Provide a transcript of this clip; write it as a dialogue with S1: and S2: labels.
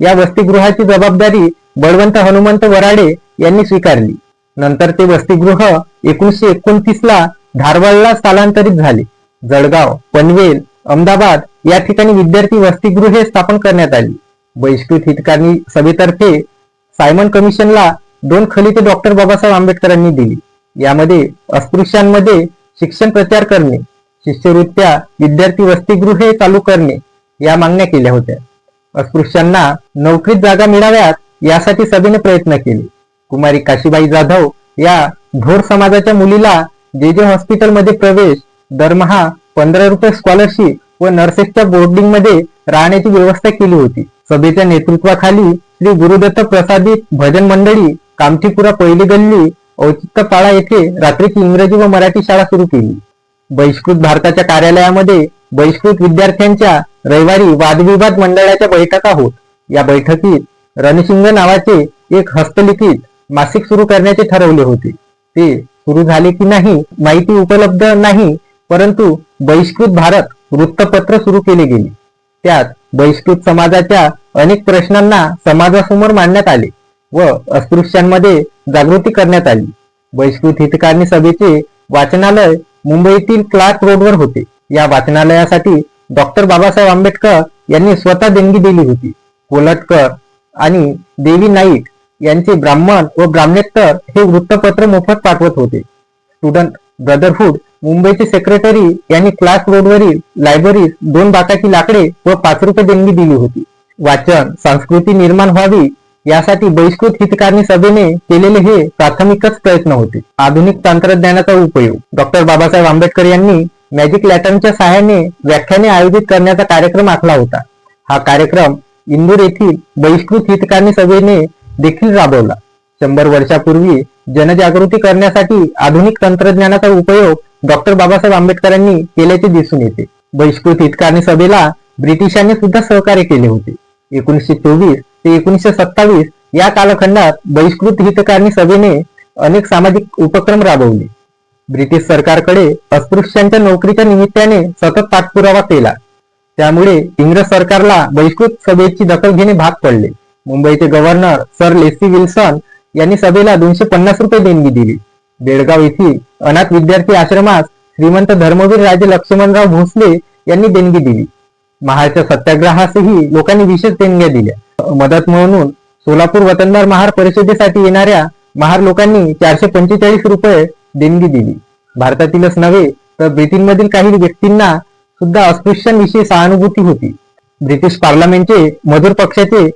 S1: या वसतिगृहाची जबाबदारी बळवंत हनुमंत वराडे यांनी स्वीकारली. नंतर ते वसतिगृह एकोणीसशे एकोणतीस ला धारवाडला स्थलांतरित झाले. जळगाव पनवेल अहमदाबाद या ठिकाणी विद्यार्थी वसतिगृहे स्थापन करण्यात आली. बहिष्कृत हितकारणी सभेतर्फे सायमन कमिशनला दोन खलिते डॉक्टर बाबासाहेब आंबेडकरांनी दिली. यामध्ये अस्पृश्यांमध्ये शिक्षण प्रचार करणे शिष्यवृत्त्या विद्यार्थी वसतिगृहे चालू करणे या मागण्या केल्या होत्या. अस्पृश्यांना नोकरीत जागा मिळाव्यात यासाठी सभेने प्रयत्न केले. कुमारी काशीबाई जाधव या भोर समाजाच्या मुलीला जे जे हॉस्पिटलमध्ये प्रवेश दरमहा पंधरा रुपये स्कॉलरशिप व नर्सेसच्या बोर्डिंगमध्ये राहण्याची व्यवस्था केली होती. सभेच्या नेतृत्वाखाली श्री गुरुदत्त प्रसादित भजन मंडळी कामठीपुरा पहिली गल्ली औचित्यपाडा येथे रात्रीची इंग्रजी व मराठी शाळा सुरू केली. बहिष्कृत भारताच्या कार्यालयामध्ये बहिष्कृत विद्यार्थ्यांच्या रविवारी वादविवाद मंडळाच्या बैठका होत. या बैठकीत रणशिंग नावाचे एक हस्तलिखित मासिक सुरू करण्याचे ठरवले होते. ते सुरू झाले की नाही माहिती उपलब्ध नाही परंतु बहिष्कृत भारत वृत्तपत्र सुरू केले गेले. त्यात बहिष्कृत समाजाच्या अनेक प्रश्नांना समाजासमोर मांडण्यात आले व अस्पृश्यांमध्ये जागृती करण्यात आली. बहिष्कृत हितकारणी सभेचे वाचनालय मुंबईतील क्लार्क रोडवर होते. या वाचनालयासाठी डॉक्टर बाबासाहेब आंबेडकर यांनी स्वतः देणगी दिली होती. कोलटकर आणि देवी नाईक यांचे ब्राह्मण व ब्राह्मणेतर हे वृत्तपत्र मोफत पाठवत होते. स्टुडंट ब्रदरहुड मुंबईचे सेक्रेटरी यांनी क्लास रोडवरील लायब्ररीत दोन बाकाची लाकडे व पाच रुपये देणगी दिली होती. वाचन संस्कृती निर्माण व्हावी यासाठी बहिष्कृत हितकारणी सभेने केलेले हे प्राथमिकच प्रयत्न होते. आधुनिक तंत्रज्ञानाचा उपयोग. डॉक्टर बाबासाहेब आंबेडकर यांनी मॅजिक लॅटर्नच्या सहाय्याने व्याख्याने आयोजित करण्याचा कार्यक्रम आखला होता. हा कार्यक्रम इंदूर येथील बहिष्कृत हितकारणी सभेने देखील राबवला. शंभर वर्षापूर्वी जनजागृती करण्यासाठी आधुनिक तंत्रज्ञानाचा उपयोग डॉक्टर बाबासाहेब आंबेडकरांनी केल्याचे दिसून येते. बहिष्कृत हितकारणी सभेला ब्रिटिशांनी सुद्धा सहकार्य केले होते. एकोणीसशे चोवीस ते एकोणीसशे सत्तावीस या कालखंडात बहिष्कृत हितकारणी सभेने अनेक सामाजिक उपक्रम राबवले. ब्रिटिश सरकारकडे अस्पृश्यांच्या नोकरीच्या निमित्ताने सतत पाठपुरावा केला. त्यामुळे इंग्रज सरकारला बहिष्कृत सभेची दखल घेणे भाग पडले. मुंबईचे गव्हर्नर सर लेसी विल्सन यांनी सभेला दोनशे पन्नास रुपये देणगी दिली. बेळगाव येथील अनाथ विद्यार्थी आश्रमास श्रीमंत धर्मवीर राजे लक्ष्मणराव भोसले यांनी देणगी दिली. महाराच्या सत्याग्रहासही लोकांनी विशेष देणग्या दिल्या. मदत म्हणून सोलापूर वतनदार महार परिषदेसाठी येणाऱ्या महार लोकांनी चारशे पंचेचाळीस रुपये देणगी दिली. भारतातीलच नव्हे तर ब्रिटनमधील काही व्यक्तींना सुद्धा अस्पृश्यांविषयी सहानुभूती होती. ब्रिटिश पार्लमेंटचे मजूर पक्षाचे